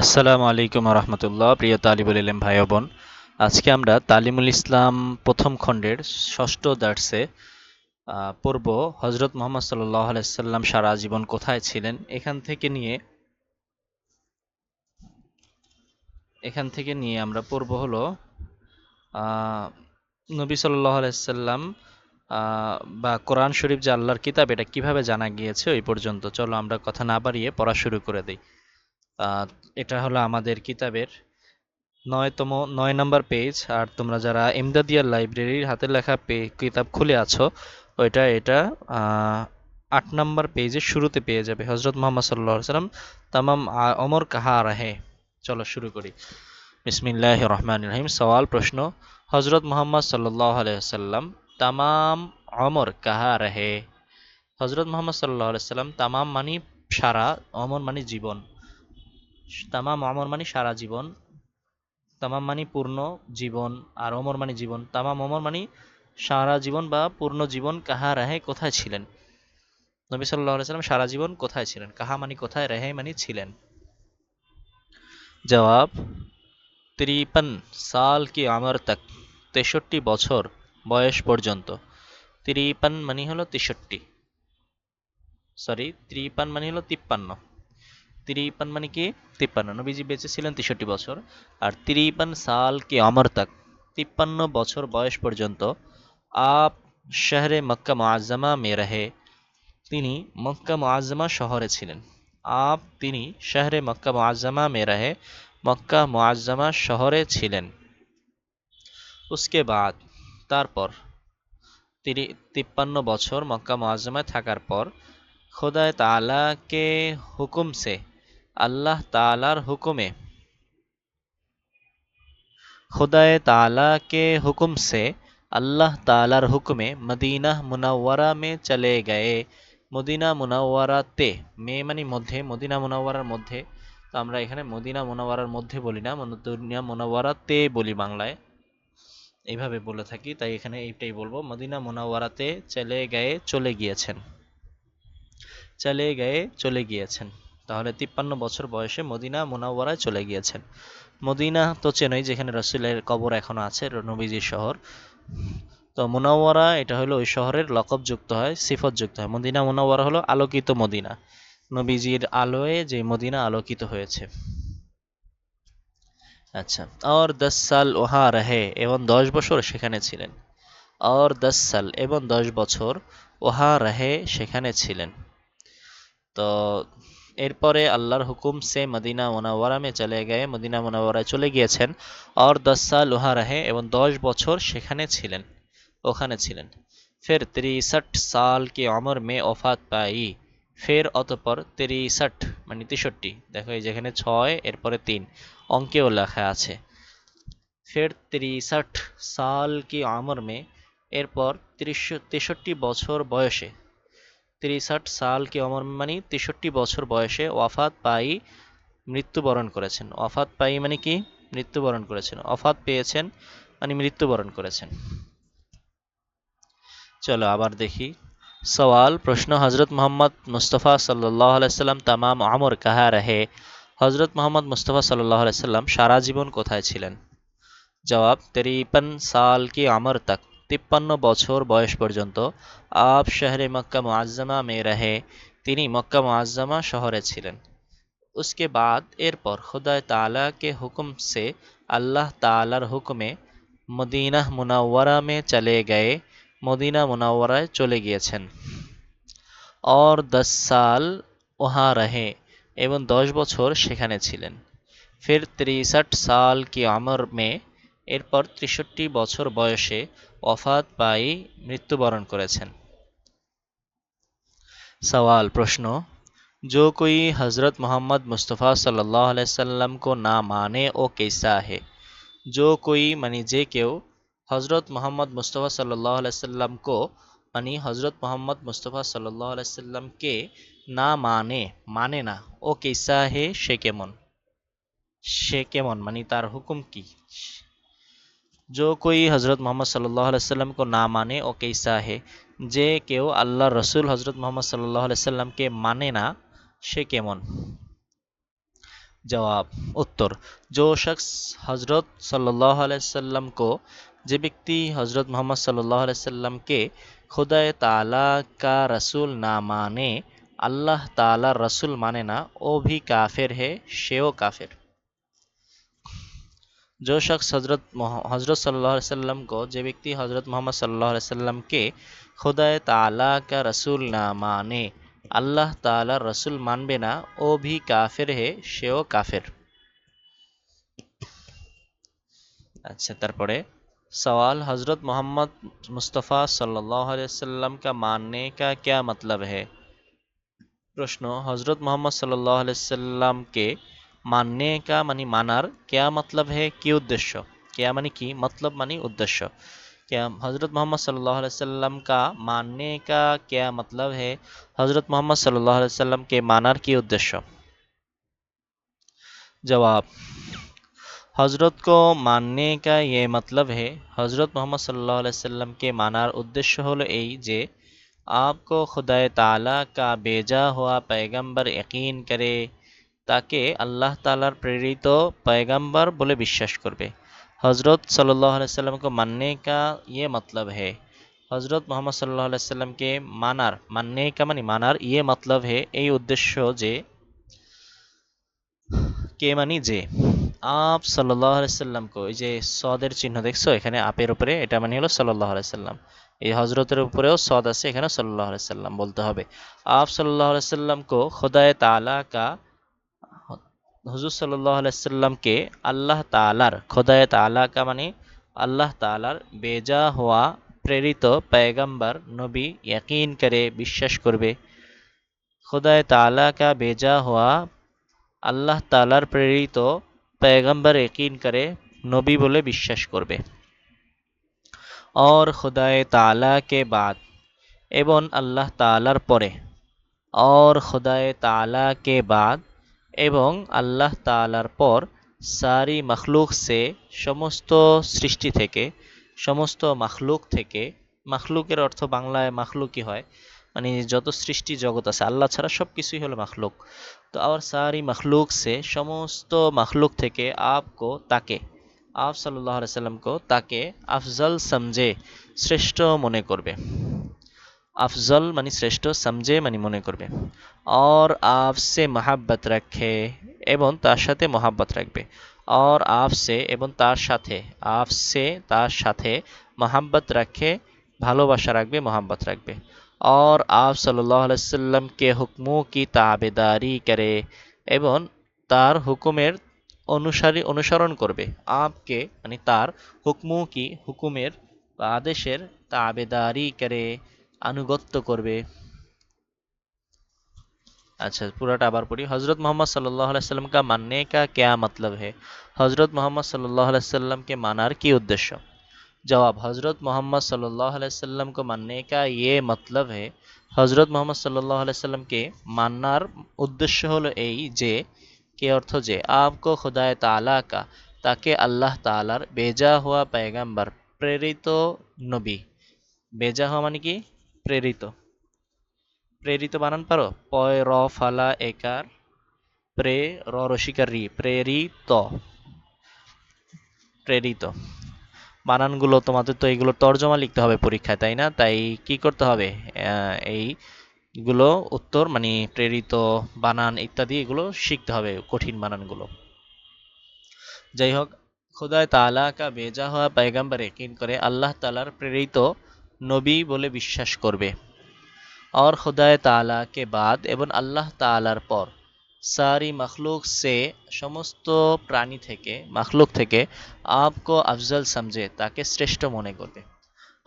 আসসালামু আলাইকুম রহমতুল্লাহ, প্রিয় তালিবুল ইলম ভাই বোন। আজকে আমরা তালিমুল ইসলাম প্রথম খণ্ডের ষষ্ঠ দার্সে পূর্ব হজরত মোহাম্মদ সাল্লাহ আলাইসাল্লাম সারা জীবন কোথায় ছিলেন? এখান থেকে নিয়ে, এখান থেকে নিয়ে আমরা পূর্ব হলো নবী সাল্লাহ আলাইসাল্লাম বা কোরআন শরীফ যে আল্লাহর কিতাব, এটা কীভাবে জানা গিয়েছে ওই পর্যন্ত। চলো আমরা কথা না বাড়িয়ে পড়া শুরু করে দিই। এটা হলো আমাদের কিতাবের নয়তম, নয় নম্বর পেজ আর তোমরা যারা এমদাদিয়া লাইব্রেরির হাতে লেখা পে, কিতাব খুলে আছো, ওইটা, এটা আট নম্বর পেজের শুরুতে পেয়ে যাবে হজরত মোহাম্মদ সাল্লাহ সাল্লাম। তামাম অমর কাহা রাহে চলো শুরু করি। বিসমিল্লাহ রহমান রহিম। সওয়াল, প্রশ্ন হজরত মোহাম্মদ সাল্লাহ আলাইসাল্লাম তামাম অমর কাহা রাহে হজরত মোহাম্মদ সাল্লাহ আলাইসাল্লাম তামাম মানি সারা অমর মানি জীবন। তামাম অমর মানি সারা জীবন, তামাম মানি পূর্ণ জীবন আর অমর মানি জীবন, তামাম অমর মানি সারা জীবন বা পূর্ণ জীবন কাহা রাহে কোথায় ছিলেন? নবী সাল্লাহ সাল্লাম সারা জীবন কোথায় ছিলেন? কাহা মানি কোথায় রেহে মানি ছিলেন? জবাব, তিরিপন সাল কি আমর তক, তেষট্টি বছর বয়স পর্যন্ত। তিরিপন মানি হলো তেষট্টি। সরি, ত্রিপান মানে হলো তিপ্পান্ন। তিরিপান মানে কি? তিপ্পান্ন। নবীজি বেঁচে ছিলেন তেষট্টি বছর। আর তিরিপান সাল কি অমর তক? তিপ্পান্ন বছর বয়স পর্যন্ত আপ শহরে মক্কা মুআজ্জামা মে রহে। তিনি মক্কা মুআজ্জামা শহরে ছিলেন। আপ তিনি শহরে মক্কা মুআজ্জামা মে রহে, মক্কা মুআজ্জামা শহরে ছিলেন। উসকে বাদ, তারপর তিরি, তিপ্পান্ন বছর মক্কা মুআজ্জামায় থাকার পর খোদায় তালাকে হুকুম সে আল্লাহ তাআলার হুকুমে खुदाए ताला के हुक्म से अल्लाह तालार हुक्मे मदीना मुनव्वरा में चले गए মদিনা মুনাওয়ারাতে মে মানে মধ্যে মদিনা মুনাওয়ারার মধ্যে তো আমরা এখানে মদিনা মুনাওয়ারার মধ্যে বলি না মদিনা মুনাওয়ারাতে বলি বাংলায় এইভাবে বলে থাকি তাই এখানে এইটাই বলবো মদিনা মুনাওয়ারাতে চলে গয়ে চলে গিয়েছেন চলে গয়ে চলে গিয়েছেন তাহলে তিপ্পান্ন বছর বয়সে মদিনা মুনাওয়ারায় চলে গিয়েছেন। মদিনা তো চেনই যেখানে রসুলের কবর এখনও আছে, নবীজির শহর। তো মুনাওয়ারা, এটা হলো ওই শহরের লকব যুক্ত হয়, সিফত যুক্ত হয়। মদিনা মুনাওয়ারা হলো আলোকিত মদিনা। নবীজির আলোয় যে মদিনা আলোকিত হয়েছে। আচ্ছা আর দশ সাল ওহা রহে, এবং দশ বছর সেখানে ছিলেন। আর দশ সাল এবং দশ বছর ওহা রহে, সেখানে ছিলেন। তো এরপরে আল্লাহর হুকুম সে মদিনা মোনাওয়ারা মে চলে গয়ে মদিনা মোনাওয়ারায় চলে গিয়েছেন আর দশ সাল রহে এবং দশ বছর সেখানে ছিলেন, ওখানে ছিলেন। ফের তিরিশট সাল কি অমর মে ওফাত পাই, ফের অতপর তিরিশট মানে তেষট্টি, দেখো এই যেখানে ছয়, এরপরে তিন, অঙ্কেও লেখা আছে। ফের তিরিশট সাল কি আমর মে, এরপর তিরিশ, তেষট্টি বছর বয়সে তিরিশাট সাল কি অমর মানে তেষট্টি বছর বয়সে ওয়াফাত পাই মৃত্যুবরণ করেছেন। ওয়াফাত পাই মানে কি? মৃত্যুবরণ করেছেন। ওয়াফাত পেয়েছেন মানে মৃত্যুবরণ করেছেন। চলো আবার দেখি। সওয়াল, প্রশ্ন হজরত মোহাম্মদ মুস্তফা সাল্লাহ আলাইসাল্লাম তামাম আমর কাহা রহে? হজরত মোহাম্মদ মুস্তফা সাল্লাহ আলাইসাল্লাম সারা জীবন কোথায় ছিলেন? জবাব তেরিপন সাল কি আমর তক তিপ্পান্ন বছর বয়স পর্যন্ত আপ শহরে মক্কা মুআজ্জামা মে রহে তিনি মক্কা মুআজ্জামা শহরে ছিলেন उसके बाद এরপর খুদায় তাআলা কে হুকুম সে আল্লাহ তাআলার হুকুমে মদিনা মুনাওয়ারা মে চলে গয়ে মদিনা মুনাওয়ারায় চলে গিয়েছেন और दस साल वहाँ रहे এবং দশ বছর সেখানে ছিলেন ফির তিরিশট সাল কি আমর মে এরপর তেষট্টি বছর বয়সে ওফাত পাই মৃত্যুবরণ করেছেন सवाल प्रश्न जो कोई हज़रत मोहम्मद मुस्तफ़ा सल्लल्लाहु अलैहि वसल्लम को ना माने ও कैसा है जो कोई মানে যে কেউ হজরত মোহাম্মদ মুস্তফা সাল্লাহ আলাইসাল্লামকো মানে হজরত মোহাম্মদ মুস্তফা সাল্লাহ আলাইসাল্লামকে না মানে মানে না ও কেসা হে সে কেমন সে কেমন মানে তার হুকুম কি जो कोई হজরত মোহাম্মদ সাল্লাহ আলাইসাল্লাম को না মানে ও কেসা হে যে কেউ আল্লাহ রসুল হজরত মোহাম্মদ সাল্লাহ আলাইসাল্লামকে মানে না সে কেমন जवाब उत्तर जो शख्स हजरत सल्लल्लाहु अलैहि वसल्लम को যে ব্যক্তি হজরত মোহাম্মদ সাল্লাহ আলাইসাল্লামকে খুদায় তালা का रसूल না মানে আল্লাহ তালা রসুল মানে না ও भी काफिर है সেও কাফের जो शख्स हजरत हजरत सल्लल्लाहु अलैहि वसल्लम को যে ব্যক্তি হজরত মোহাম্মদ সাল্লাহ আলাইসাল্লামকে খুদায় তালা का रसूल না মানে আল্লাহ তালার রসুল মানবে না ও ভি কাফের হে সেও কাফের আচ্ছা তারপরে सवाल हज़रत मोहम्मद मुस्तफ़ा सल्लल्लाहु अलैहि वसल्लम का मानने का क्या मतलब है প্রশ্ন হজরত মোহাম্মদ সাল্লাহ আলাইসাল্লামকে মাননে কা মানে মানার কেয়া মতলব হে কি উদ্দেশ্য কেয়া মানে কি মতলব মানে উদ্দেশ্য क्या हज़रत मोहम्मद सल्लल्लाहु अलैहि वसल्लम का मानने का क्या मतलब है हज़रत मोहम्मद सल्लल्लाहु अलैहि वसल्लम के मानार की उद्देश्य जवाब हज़रत को मानने का ये मतलब है हज़रत मोहम्मद सल्लल्लाहु अलैहि वसल्लम के मानार उद्देश्य হলো এই যে आपको खुदाए ताला का भेजा हुआ पैगंबर यकीन करे তাকে আল্লাহ তালার প্রেরিত পয়গাম্বর বলে বিশ্বাস করবে। হজরত সাল্লাহ সাল্লামকে মাননে কা ইয়ে মতলব হে? হজরত মোহাম্মদ সাল্লাহ সাল্লামকে মানার, মাননে কা মানে মানার ইয়ে মতলব হে, এই উদ্দেশ্য যে, কে মানি যে, আপ সাল্লাহ সাল্লামকে ওই যে সদের চিহ্ন দেখছ, এখানে আপের উপরে, এটা মানে হলো সাল্লাহ সাল্লাম। এই হজরতের উপরেও সদ আছে এখানে সাল্লাহ সাল্লাম বলতে হবে। আপ সাল্লাহ সাল্লামকে খোদায় তালা কা হুজুর সাল্লাহ আলাইসাল্লামকে আল্লাহ তালার খোদায় তালা কা মানে আল্লাহ তালার বেজা হওয়া প্রেরিত पैगंबर নবী यकीन করে বিশ্বাস করবে খোদায় তালা কা বেজা হওয়া আল্লাহ তালার প্রেরিত पैगंबर यकीन করে নবী বলে বিশ্বাস করবে और खुदाए ताला के बाद এবং আল্লাহ তালার পরে और खुदाए ताला के बाद এবং আল্লাহ তালার পর সারি মখলুক সে সমস্ত সৃষ্টি থেকে, সমস্ত মাখলুক থেকে, মাখলুকের অর্থ বাংলায় মাখলুকই হয় মানে যত সৃষ্টি জগৎ আছে, আল্লাহ ছাড়া সব কিছুই হলো মাখলুক। তো আবার সারি মখলুক সে সমস্ত মাখলুক থেকে আপকো তাকে, আপ সাল্লাহ সাল্লামকে তাকে আফজল সমঝে শ্রেষ্ঠ মনে করবে। আফজল মানে শ্রেষ্ঠ, সামজে মানে মনে করবে। অর আফসে মহাব্বত রাখে এবং তার সাথে মহাব্বত রাখবে। অর আফসে এবং তার সাথে, আফসে তার সাথে মহাব্বত রাখে, ভালোবাসা রাখবে, মহাব্বত রাখবে। অর আফ সাল্লামকে হুকমু কি তাবেদারি করে এবং তার হুকুমের অনুসারী অনুসরণ করবে। আপকে মানে তার হুকমু কি হুকুমের বা আদেশের তাবেদারি করে। আনুগত্য করবে अच्छा पूराटा आबार पढ़ी हज़रत मोहम्मद सल्लल्लाहु अलैहि वसल्लम का मानने का क्या मतलब है हज़रत मोहम्मद सल्लल्लाहु अलैहि वसल्लम के मानार की उद्देश्य जवाब हज़रत मोहम्मद सल्लल्लाहु अलैहि वसल्लम को मानने का ये मतलब है হজরত মোহাম্মদ সাল্লাহ আলাইসাল্লামকে মান্নার উদ্দেশ্য হলো এই যে কে অর্থ যে আপকো খুদায় তালা কা তাকে আল্লাহ তালার বেজা হওয়া पैगंबर প্রেরিত নবী বেজা হওয়া মানে কি প্রেরিত। প্রেরিত বানান পারো? পয়, র, ফালা, একার। প্রে, র, রসিকার। রি প্রেরিত। প্রেরিত। বানানগুলো তোমাদের তো এগুলো তর্জমা লিখতে হবে পরীক্ষায়, তাই না? তাই কি করতে হবে? এইগুলো উত্তর মানে প্রেরিত বানান ইত্যাদি এগুলো শিখতে হবে কঠিন বানানগুলো। যাই হোক খোদাই তালা কা বেজা হওয়া পায়গাম্বারে, কিন করে আল্লাহ তালার প্রেরিত নবী বলে বিশ্বাস করবে और खुदाए ताला के बाद এবং আল্লাহ তালার পর সারি মখলুক সে সমস্ত প্রাণী থেকে মখলুক থেকে আপকো আফজল সমঝে তাকে শ্রেষ্ঠ মনে করবে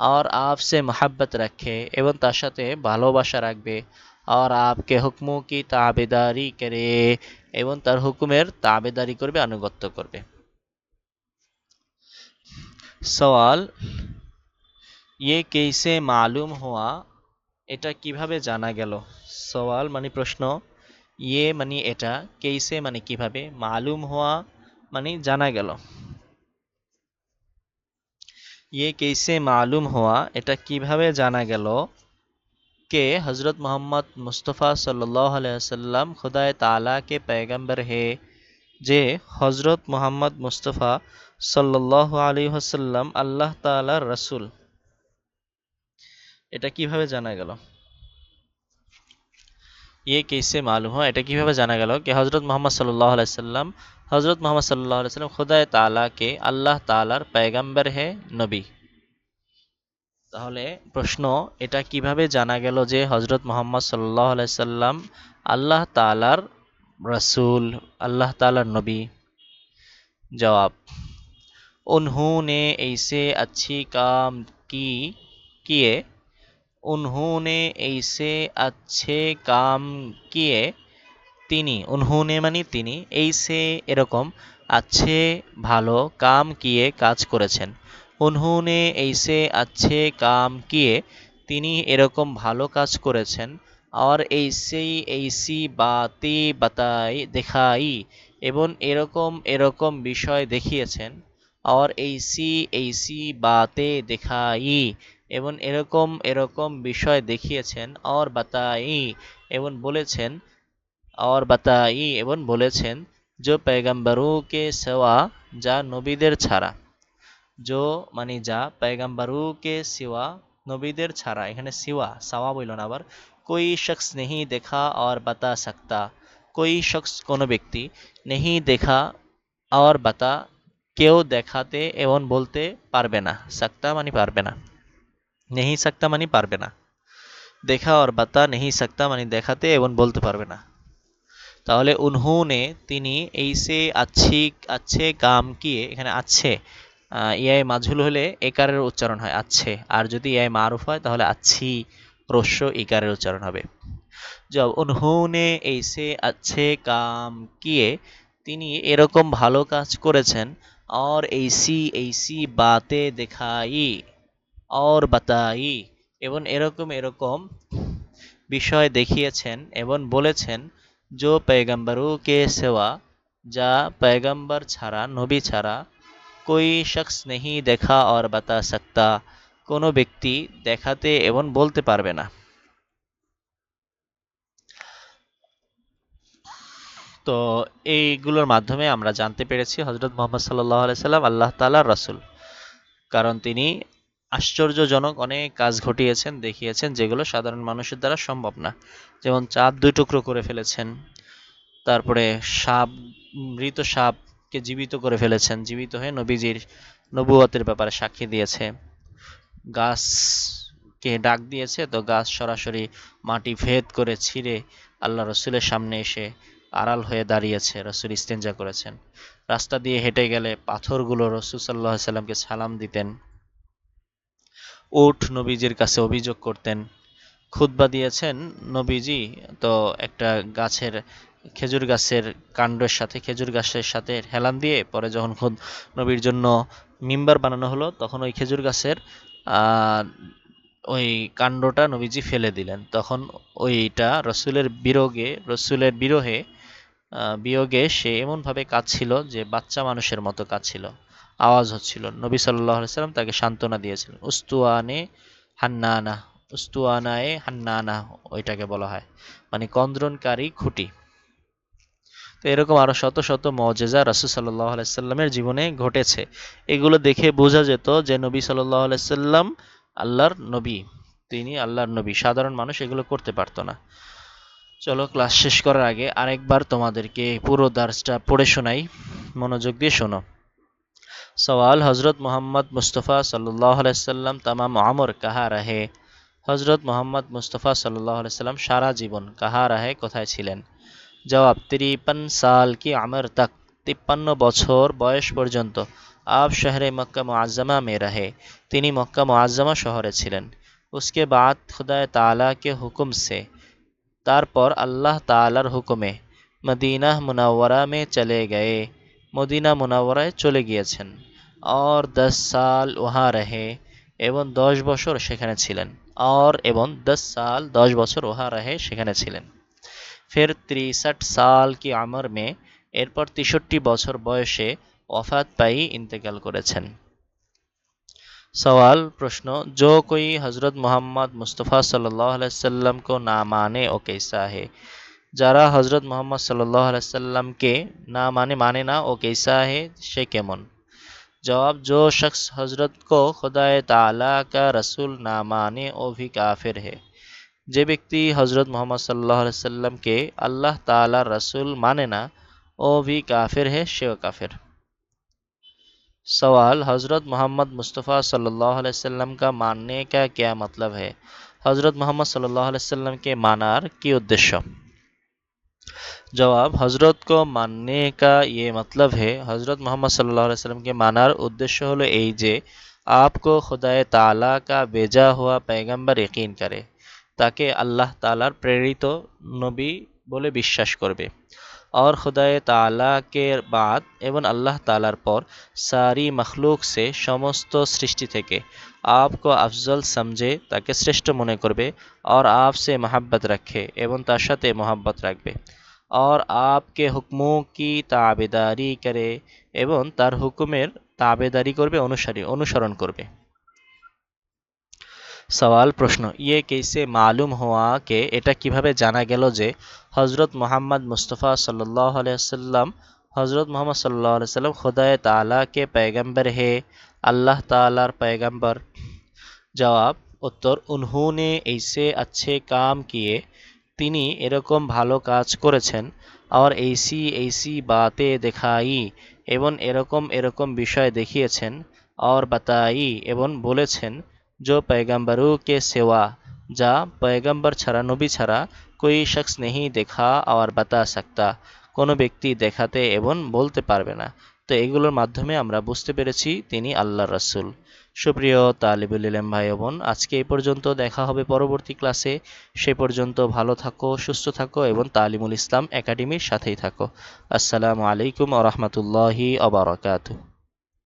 আর আপসে মোহাব্বত রাখে এবং তার সাথে ভালোবাসা রাখবে আর আপকে হুকমু কি তাবেদারি করে এবং তার হুকুমের তাবেদারি করবে আনুগত্য করবে সওয়াল ইয়ে কেইসে মালুম হওয়া এটা কীভাবে জানা গেল? সওয়াল মানে প্রশ্ন। ইয়ে মানে এটা। কেইসে মানে কীভাবে? মালুম হওয়া মানে জানা গেল। ইয়ে কেইসে মালুম হওয়া, এটা কীভাবে জানা গেল? কে? হজরত মোহাম্মদ মুস্তফা সাল্লাহ আলাইসাল্লাম খুদায় তালাকে পেগম্বর হে? যে হজরত মোহাম্মদ মুস্তফা সাল্লাহ আলী হাসাল্লাম আল্লাহ তালার রসুল। এটা কিভাবে জানা গেল ইয়ে কেসে মালুম হয় এটা কিভাবে জানা গেল কি হজরত মোহাম্মদ সাল্লাহ আলাইসাল্লাম হজরত মোহাম্মদ সাল্লাহ আলাইসাল্লাম খুদায় তালাকে আল্লাহ তালার पैगंबर হে নবী তাহলে প্রশ্ন এটা কিভাবে জানা গেল যে হজরত মোহাম্মদ সাল্লাহ আলাইসাল্লাম আল্লাহ তালার रसूल अल्लाह ताला नबी जवाब उन्होंने ऐसे अच्छी काम की किए উনহুনে এইসে আছে কাম কিয়ে তিনি উনহুনে মানে তিনি এইসে এরকম আছে ভালো কাম কিয়ে কাজ করেছেন উনহুনে এইসে আছে কাম কিয়ে তিনি এরকম ভালো কাজ করেছেন আর এইসেই এইসি বাতি বাতাই দেখাই এবং এরকম এরকম বিষয় দেখিয়েছেন আর এইসি এইসি বাতে দেখাই এবং এরকম এরকম বিষয় দেখিয়েছেন, অর বাতাই এবং বলেছেন, অর বাতাই এবং বলেছেন জো কে সেওয়া, যা নবীদের ছাড়া। জো মানে যা কে সিওয়া, নবীদের ছাড়া। এখানে সিওয়া, সাওয়া বইল না আবার। কই শখস নেহি দেখা আর বাতা সকতা। কই শখস কোনো ব্যক্তি নেহি দেখা আর বাতা কেউ দেখাতে এবং বলতে পারবে না। সাক্তা মানে পারবে না। নেহি সাকতা মানে পারবে না। দেখা আর বাতা নেহি সাকতা মানে দেখাতে এবং বলতে পারবে না। তাহলে উনহুনে তিনি এই সে আচ্ছি আছে কাম কি এখানে আছে ইয়াই মাঝুল হলে একারের উচ্চারণ হয় আছে আর যদি ইয়াই মারুফ হয়, তাহলে আচ্ছি, রস্য ইকারের উচ্চারণ হবে। জব, উনহুনে এই সে আছে কাম কিয়ে তিনি এরকম ভালো কাজ করেছেন, আর এই সি এই সি বাতে দেখাই। অর বাতাই এবং এরকম এরকম বিষয় দেখিয়েছেন এবং বলেছেন জো পেগম্বরু কে সেওয়া যা পেগম্বর ছাড়া, নবী ছাড়া কই শখস নেহি দেখা অর বাতা সকতা, কোনো ব্যক্তি দেখাতে এবং বলতে পারবে না। তো এইগুলোর মাধ্যমে আমরা জানতে পেরেছি হজরত মোহাম্মদ সাল্লাহ আলাইসাল্লাম আল্লাহ তালার রসুল। কারণ তিনি আশ্চর্যজনক অনেক কাজ ঘটিয়েছেন, দেখিয়েছেন, যেগুলো সাধারণ মানুষের দ্বারা সম্ভব না। যেমন চাঁদ দুই টুকরো করে ফেলেছেন, তারপরে সাপ, মৃত সাপকে জীবিত করে ফেলেছেন, জীবিত হয়ে নবীজির নবুয়তের ব্যাপারে সাক্ষী দিয়েছে। গাছকে ডাক দিয়েছে, তো গাছ সরাসরি মাটি ভেদ করে ছিঁড়ে আল্লাহ রসুলের সামনে এসে আড়াল হয়ে দাঁড়িয়েছে, রসুল ইস্তেঞ্জা করেছেন। রাস্তা দিয়ে হেঁটে গেলে পাথরগুলো রসুল সাল্লাহ সাল্লামকে সালাম দিতেন। উঠ নবীজির কাছে অভিযোগ করতেন। খুতবা দিয়েছেন নবীজি। তো একটা গাছের, খেজুর গাছের কাণ্ডের সাথে, খেজুর গাছের সাথে হেলান দিয়ে পরে যখন খুদ নবীর জন্য মিম্বার বানানো হলো, তখন ওই খেজুর গাছের ওই কাণ্ডটা নবীজি ফেলে দিলেন। তখন ওইটা রসুলের বিরোগে, রসুলের বিরহে বিয়োগে সে এমনভাবে কাঁদছিল যে বাচ্চা মানুষের মতো কাঁদছিল। আওয়াজ হচ্ছিল। নবী সাল্লাহ সাল্লাম তাকে সান্ত্বনা দিয়েছিলেন। উস্তুয়ানে হান্নানা, উস্তুয়ানায়ে হান্নানা ওইটাকে বলা হয়। মানে কন্দ্রনকারী খুঁটি। তো এরকম আরও শত শত মজেজা রাসুল সাল্লাহ আলাইসাল্লামের জীবনে ঘটেছে। এগুলো দেখে বোঝা যেত যে নবী সাল্লাহ আলাইসাল্লাম আল্লাহর নবী। তিনি আল্লাহর নবী। সাধারণ মানুষ এগুলো করতে পারতো না। চলো ক্লাস শেষ করার আগে আরেকবার তোমাদেরকে পুরো দার্সটা পড়ে শোনাই। মনোযোগ দিয়ে শোনো। सवाल हज़रत मोहम्मद मुस्तफ़ा सल्लल्लाहु अलैहि वसल्लम तमाम उम्र कहाँ रहे হজরত মোহাম্মদ মুস্তফা সাল্লাহ সাল্লাম সারা জীবন কাহা রাহে কোথায় ছিলেন জবাব তিরিপন সাল কি আমর তক তিপ্পান্ন বছর বয়স পর্যন্ত আব শহরে মক্কা মুআজ্জমা মে রহে তিনি মক্কা মুআজ্জমা শহরে ছিলেন उसके बाद खुदा ताला के हुक्म से তারপর আল্লাহ তালার হুকুমে মদিনা মুনাওয়ারা মে চলে গয়ে মদিনা মুনাওয়ারায় চলে গিয়েছেন और दस साल वहाँ रहे এবং দশ বছর সেখানে ছিলেন और এবং दस साल দশ বছর वहाँ रहे সেখানে ছিলেন ফের তিরিশট সাল কি আমর মে এরপর তেষট্টি বছর বয়সে ওফাত পাই ইন্তেকাল করেছেন सवाल प्रश्न जो कोई हज़रत मोहम्मद मुस्तफ़ा सल्लल्लाहु अलैहि वसल्लम को ना माने वो कैसा है যারা হজরত মোহাম্মদ সাল্লাহ আলাইসাল্লামকে না মানে মানে না ও कैसा है সে কেমন जवाब जो शख्स हजरत को खुदा ताला का रसूल ना माने वो भी काफिर है যে ব্যক্তি হজরত মোহাম্মদ সাল্লাহ সাল্লামকে আল্লাহ তালার রসুল মানে না ও ভি কাফির হে সেও কাফির सवाल हज़रत मोहम्मद मुस्तफ़ा सल्लल्लाहु अलैहि वसल्लम का मानने का क्या मतलब है হজরত মোহাম্মদ সাল্লাহ সাল্লামকে মানার কি উদ্দেশ্য जवाब हजरत को मानने का ये मतलब है हजरत मोहम्मद सल्लल्लाहु अलैहि वसल्लम के মানার উদ্দেশ্য হলো এই যে आपको खुदाए ताला का भेजा हुआ पैगंबर यकीन करे তাকে আল্লাহ তালার প্রেরিত নবী বলে বিশ্বাস করবে और खुदाए ताला के बाद এবং আল্লাহ তালার পর সারি মখলুক সে সমস্ত সৃষ্টি থেকে आपको अफजल समझे তাকে শ্রেষ্ঠ মনে করবে और आपसे मोहब्बत रखे এবং তার সাথে মোহাব্বত রাখবে और आपके হুকমों की তাবেদারি করে এবং তার হুকুমের তাবেদারি করবে অনুসারী অনুসরণ করবে সওয়াল প্রশ্ন ইয়ে কেসে মালুম হওয়া কে এটা কিভাবে জানা গেল যে হজরত মোহাম্মদ মুস্তফা সাল্লাহ আলাইসাল্লাম হজরত মোহাম্মদ সাল্লাহ সাল্লাম खुदाए ताला के पैगंबर है আল্লাহ তালার पैगंबर জবাব উত্তর উনহুনে ऐसे अच्छे काम किए তিনি এরকম ভালো কাজ করেছেন আর ऐसी ऐसी বাতে দেখাই এবং এরকম এরকম বিষয় দেখিয়েছেন আর বাতাই এবং বলেছেন जो पैगंबरों के सिवा যা পয়গম্বর ছাড়া নবী ছাড়া কোই শখস নেই দেখা আর বাতা সাকতা কোনো ব্যক্তি দেখাতে এবং বলতে পারবে না তো এগুলোর মাধ্যমে আমরা বুঝতে পেরেছি তিনি আল্লাহ রাসুল সুপ্রিয় তালিবুল ইলেম ভাই বোন, আজকে এই পর্যন্ত দেখা হবে পরবর্তী ক্লাসে। সে পর্যন্ত ভালো থাকো, সুস্থ থাকো এবং তালিমুল ইসলাম একাডেমির সাথেই থাকো। আসসালামু আলাইকুম আ রহমতুল্লাহি আবরকাতু